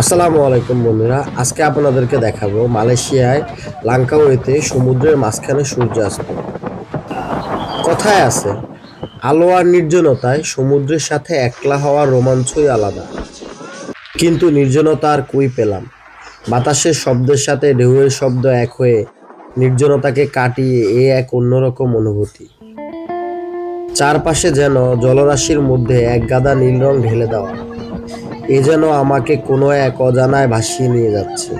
আসসালামু আলাইকুম বন্ধুরা, আজকে আপনাদেরকে দেখাবো মালয়েশিয়ায় লাঙ্কাওয়েতে সমুদ্রের মাঝখানে সূর্যাস্ত। কথায় আছে, আলো আর নির্জনতায় সমুদ্রের সাথে একলা হওয়ার রোমাঞ্চই আলাদা। কিন্তু নির্জনতা আর কই পেলাম? বাতাসের শব্দের সাথে ঢেউয়ের শব্দ এক হয়ে নির্জনতাকে কাটিয়ে এ এক অন্যরকম অনুভূতি। চারপাশে যেন জলরাশির মধ্যে এক গাদা নীল রং ঢেলে দেওয়া। এ যেন আমাকে কোনো এক অজানায় ভাসিয়ে নিয়ে যাচ্ছে।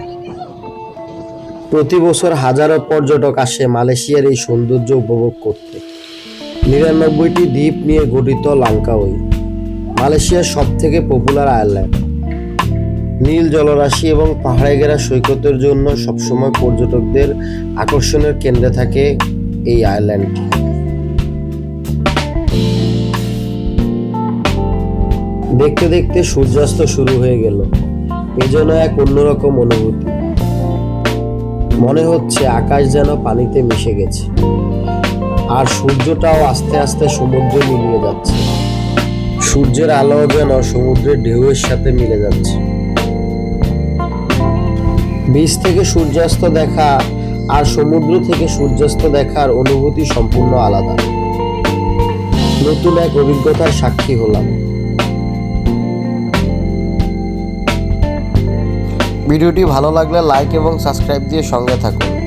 প্রতি বছর হাজারো পর্যটক আসে মালয়েশিয়ার এই সৌন্দর্য উপভোগ করতে। নিরানব্বইটি দ্বীপ নিয়ে গঠিত লাঙ্কাওই মালয়েশিয়ার সব থেকে পপুলার আয়ারল্যান্ড নীল জলরাশি এবং পাহাড়ে ঘেরা সৈকতের জন্য সবসময় পর্যটকদের আকর্ষণের কেন্দ্রে থাকে এই আয়ারল্যান্ডটি দেখতে দেখতে সূর্যাস্ত শুরু হয়ে গেল। এ যেন এক অন্যরকম অনুভূতি। মনে হচ্ছে আকাশ যেন পানিতে মিশে গেছে। আর সূর্যটাও আস্তে আস্তে সমুদ্রে মিলিয়ে যাচ্ছে। সূর্যের আলো যেন সমুদ্রের ঢেউয়ের সাথে মিলে যাচ্ছে। বীজ থেকে সূর্যাস্ত দেখা আর সমুদ্র থেকে সূর্যাস্ত দেখার অনুভূতি সম্পূর্ণ আলাদা। নতুন এক অভিজ্ঞতার সাক্ষী হলাম। ভিডিওটি ভালো লাগলে লাইক এবং সাবস্ক্রাইব দিয়ে সঙ্গে থাকুন।